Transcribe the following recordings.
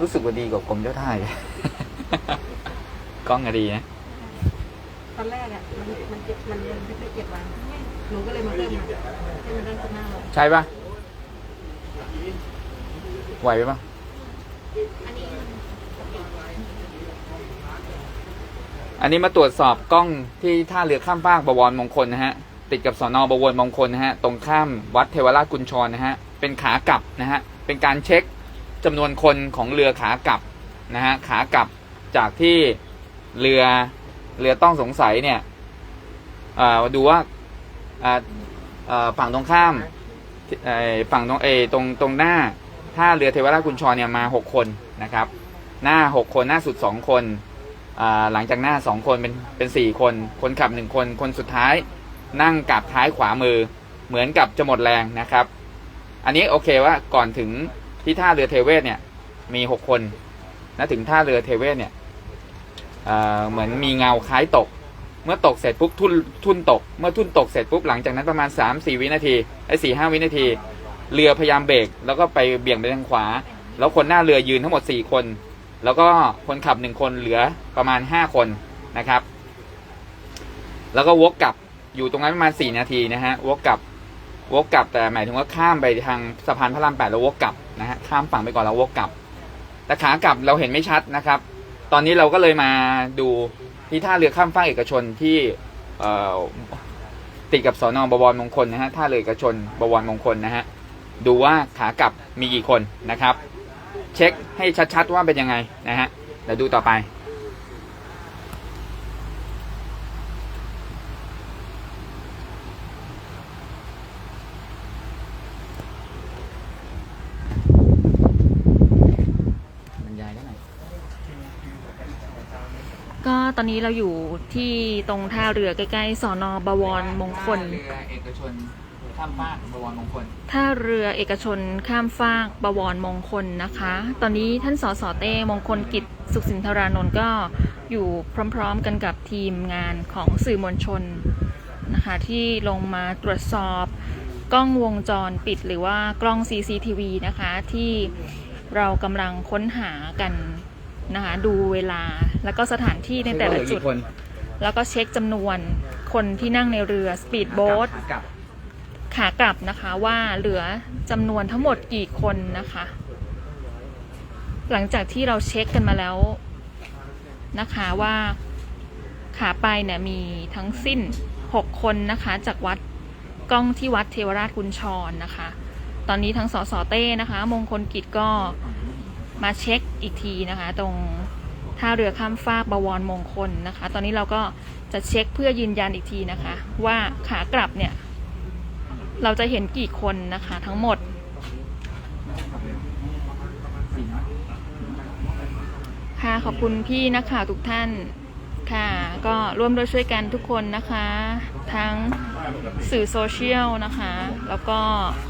รู้สึกว่าดีกว่ากรมเจ้าท่าอีกกล้องอะดีนะ ตอนแรกอะมันมันเจ็บมันยังไม่ได้เจ็บวันหนูก็เลยมาเริ่มมาให้มันได้ข้างหน้าเราใช่ปะไหวไหมปะอันนี้อันนี้มาตรวจสอบกล้องที่ท่าเรือข้ามฟากบวรมงคลนะฮะ ติดกับสอนอบวรมงคลนะฮะ ตรงข้ามวัดเทวราชกุญชรนะฮะ เป็นขากลับนะฮะ เป็นการเช็ค จำนวนคนของเรือขากลับนะฮะขากลับจากที่เรือเรือต้องสงสัยเนี่ยอดูว่าฝั่งตรงข้ามฝั่งตรงเอตรงตรงหน้าท่าเรือเทวราชกุญชรเนี่ยมาหกคนนะครับ หน้าหกคนหน้าสุดสองคนหลังจากหน้าสองคนเป็นเป็นสี่คน คนขับหนึ่งคน คนสุดท้ายนั่งกับท้ายขวามือเหมือนกับจะหมดแรงนะครับ อันนี้โอเคว่าก่อนถึง ที่ท่าเรือเทเวศเนี่ย มีหกคนนะถึงท่าเรือเทเวศเนี่ยเเหมือนมีเงาคล้ายตก เมื่อตกเสร็จปุ๊บทุ่นทุ่นตก เมื่อทุ่นตกเสร็จปุ๊บหลังจากนั้นประมาณ 3 4 วินาทีไอ้สี่ห้าวินาที เรือพยายามเบรกแล้วก็ไปเบี่ยงไปทางขวา แล้วคนหน้าเรือยืนทั้งหมด 4 คน แล้วก็คนขับหนึ่งคนเหลือประมาณห้าคนนะครับ แล้วก็วกกลับอยู่ตรงนั้นประมาณสี่นาทีนะฮะวกกลับ วกกลับแต่หมายถึงว่าข้ามไปทางสะพานพระรามแปดแล้ววกกลับนะฮะข้ามฝั่งไปก่อนแล้ววกกลับ แต่ขากลับเราเห็นไม่ชัดนะครับ ตอนนี้เราก็เลยมาดูที่ท่าเรือข้ามฟากเอกชนที่เอติดกับสอนอบวรมงคลนะฮะท่าเรือเอกชนบวรมงคลนะฮะดูว่าขากลับมีกี่คนนะครับ เช็คให้ชัดๆว่าเป็นยังไงนะฮะเดี๋ยวดูต่อไป บรรยายได้ไหนอย ก็ ตอนนี้เราอยู่ที่ตรงท่าเรือใกล้ๆสอนอบวรมงคลท่าเรือเอกชนข้ามฟากบวรมงคล ท่าเรือเอกชนข้ามฟากบวรมงคลนะคะ ตอนนี้ท่านสสเต้มงคลกิจสุขสินธารานนท์ก็อยู่พร้อมๆกันกับทีมงานของสื่อมวลชนนะคะ ที่ลงมาตรวจสอบกล้องวงจรปิดหรือว่ากล้อง CCTV นะคะ ที่เรากำลังค้นหากัน นะคะ ดูเวลาแล้วก็สถานที่ในแต่ละจุด คนแล้วก็เช็คจำนวนคนที่นั่งในเรือสปีดโบ๊ทขากลับขากลับนะคะว่าเหลือจำนวนทั้งหมดกี่คนนะคะ หลังจากที่เราเช็คกันมาแล้วนะคะว่าขาไปเนี่ยมีทั้งสิ้น 6 คนนะคะ จากวัดกล้องที่วัดเทวราชกุญชรนะคะ ตอนนี้ทั้งสสเต้นะคะ มงคลกิจก็ มาเช็คอีกทีนะคะ ตรงท่าเรือข้ามฟากบวรมงคลนะคะ ตอนนี้เราก็จะเช็คเพื่อยืนยันอีกทีนะคะ ว่าขากลับเนี่ย เราจะเห็นกี่คนนะคะ ทั้งหมด ค่ะขอบคุณพี่นักข่าวทุกท่านค่ะ ก็ร่วมด้วยช่วยกันทุกคนนะคะ ทั้ง สื่อโซเชียลนะคะ แล้วก็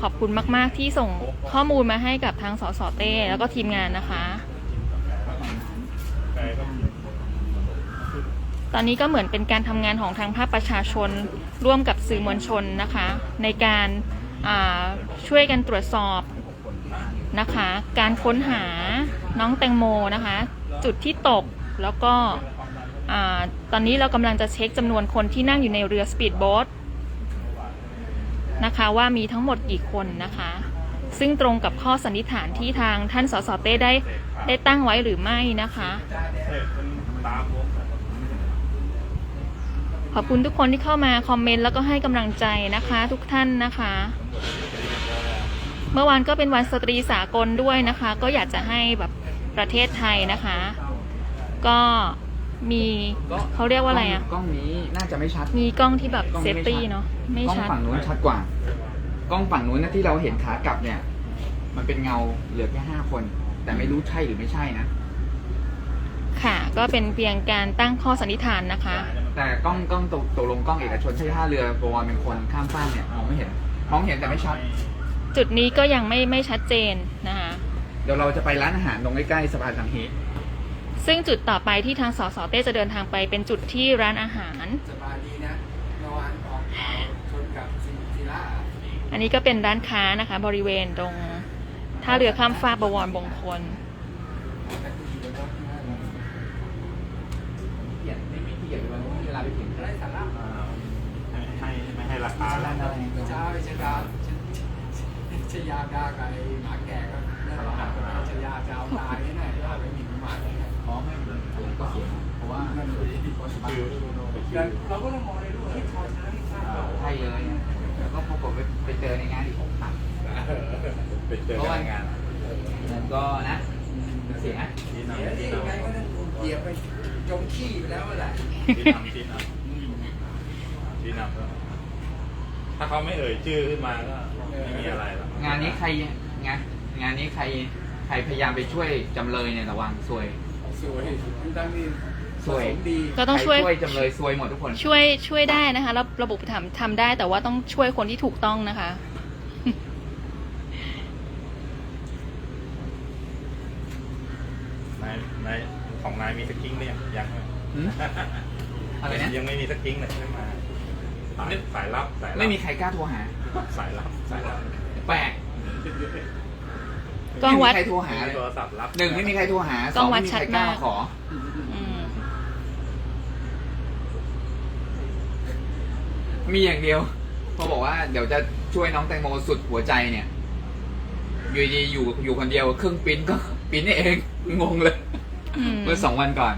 ขอบคุณมาก ๆ ที่ส่งข้อมูลมาให้กับทางสสเต้แล้วก็ทีมงานนะคะ ตอนนี้ก็เหมือนเป็นการทำงานของทางภาคประชาชนร่วมกับสื่อมวลชนนะคะ ในการช่วยกันตรวจสอบนะคะ การค้นหาน้องแตงโมนะคะ จุดที่ตกแล้วก็อตอนนี้เรากำลังจะเช็คจำนวนคนที่นั่งอยู่ในเรือสปีดโบ๊ท นะคะว่ามีทั้งหมดกี่คนนะคะ ซึ่งตรงกับข้อสันนิษฐานที่ทางท่านสสเต้ได้ได้ตั้งไว้หรือไม่นะคะ ขอบคุณทุกคนที่เข้ามาคอมเมนต์แล้วก็ให้กำลังใจนะคะทุกท่านนะคะ เมื่อวานก็เป็นวันสตรีสากลด้วยนะคะ ก็อยากจะให้แบบประเทศไทยนะคะ ก็ มีเขาเรียกว่าอะไรอะ กล้องนี้น่าจะไม่ชัด มีกล้องที่แบบกล้องเซนี้ฟไม่ตี้ชัดเนาะไม่กล้องชัด ฝั่งนู้นชัดกว่า กล้องฝั่งนู้นนะที่เราเห็นขากลับเนี่ย มันเป็นเงาเหลือแค่ห้าคน แต่ไม่รู้ใช่หรือไม่ใช่นะ ค่ะ ก็เป็นเพียงการตั้งข้อสันนิษฐานนะคะ แต่กล้องกล้องตกตกลงกล้องเอกชนใช่ท่าเรือบวรเป็นคนข้ามฟากเนี่ยมองไม่เห็นมองเห็นแต่ไม่ชัด จุดนี้ก็ยังไม่ไม่ชัดเจนนะคะ เดี๋ยวเราจะไปร้านอาหารตรงใกล้ๆสะพานสังฮี ซึ่งจุดต่อไปที่ทางสสเต้จะเดินทางไปเป็นจุดที่ร้านอาหารสะพานนี้นะระหว่างออกข่าวชนกับศิลาอันนี้ก็เป็นร้านค้านะคะ บริเวณตรงท่าเรือข้ามฟากบวรบงคลเกียดไม่ไม่เกียดเลยวันนี้เวลาไปถึงไร้สาระอ่าให้ให้ไม่ให้ราคาแล้วเช้าชยาชยาดากับไอ้หมาแก่ก็นั่นแหละชยาจะเอาตายแน่ ก็เสียเพราะว่านั่นเลยคนสบายคือเราก็ต้องมองในรูปที่ชาวช้างที่สร้างเราใช่เลยแล้วก็พอผมไปไปเจอในงานอีกผมตัดไปเจอกันในงานมันก็นะเสียที่เสียนำที่ที่ไงนำก็ต้องเหยียบไปจมขี้ไปแล้วแหละที่นำที่นำที่นำก็ถ้าเขาไม่เอ่ยชื่อขึ้นมาก็ไม่มีอะไรหรอกงานนี้ใครงานงานนี้ใครใครพยายามไปช่วยจำเลยเนี่ยระวังซวย สวยทั้งนี้สวยดีก็ต้องช่วย ใครช่วยจำเลยซวยหมดทุกคน ช่วยช่วยได้นะคะแล้วระบบทำทำได้แต่ว่าต้องช่วยคนที่ถูกต้องนะคะ นายนายของนายมีสกิ้งเนี่ยยังหืม อะไรนะ ยังไม่มีสกิ้งเลยไม่มาสายสายลับสายลับไม่มีใครกล้าโทรหา สายลับสายลับแปลก กล้องวัด ไม่มีใครโทรหามีเลยโทรศัพท์รับหนึ่งไม่มีใครโทรหากสล้อองงวัไม่ดมีชัใคดรกล้ามาก ขอ อืมมีอย่างเดียวเขาบอกว่าเดี๋ยวจะช่วยน้องแตงโมสุดหัวใจเนี่ย อยู่ดีๆอยู่อยู่คนเดียวเครื่องปริ้นก็ ปริ้นเองงงเลย อืมเมื่อสองวันก่อน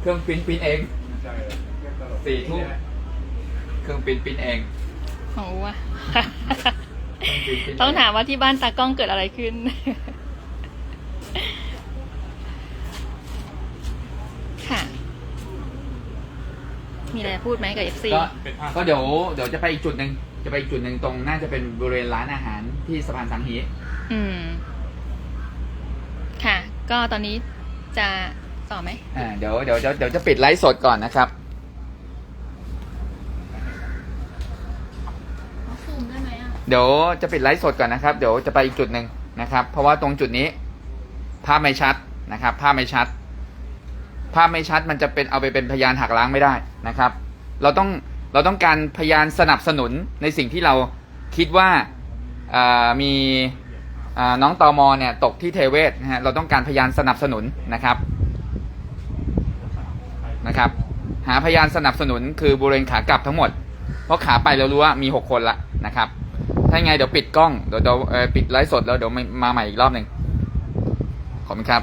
เครื่องปริ้นปริ้นเองใช่สี่ทุ่มเครื่องปริ้นปริ้นเอง โอ้ว่ะ เครื่องปริ้นปริ้นเต้องถามว่าที่บ้านตากล้องเกิดอะไรขึ้น ค่ะ มีอะไรพูดไหมกับ FC ก็ก็เดี๋ยวเดี๋ยวจะไปอีกจุดหนึ่งจะไปอีกจุดหนึ่งตรงน่าจะเป็นบริเวณร้านอาหารที่สะพานสังฮีอืม ค่ะ ก็ตอนนี้จะต่อไหมอ่าเดี๋ยวเดี๋ยวเดี๋ยวเดี๋ยวจะปิดไลฟ์สดก่อนนะครับ ซูมได้ไหมอะ เดี๋ยวจะปิดไลฟ์สดก่อนนะครับ เดี๋ยวจะไปอีกจุดหนึ่งนะครับ เพราะว่าตรงจุดนี้ ภาพไม่ชัดนะครับ ภาพไม่ชัด ภาพไม่ชัดมันจะเป็นเอาไปเป็นพยานหักล้างไม่ได้นะครับ เราต้องเราต้องการพยานสนับสนุนในสิ่งที่เราคิดว่าอ่ามีน้องตอมอเนี่ยตกที่เทเวศนะฮะเราต้องการพยานสนับสนุนนะครับนะครับ หาพยานสนับสนุนคือบริเวณขากลับทั้งหมด เพราะขาไปเรารู้ว่ามีหกคนละนะครับ ถ้าไงเดี๋ยวปิดกล้อง เดี๋ยวเดี๋ยวปิดไลฟ์สดแล้วเดี๋ยวมาใหม่อีกรอบหนึ่งขอบคุณครับ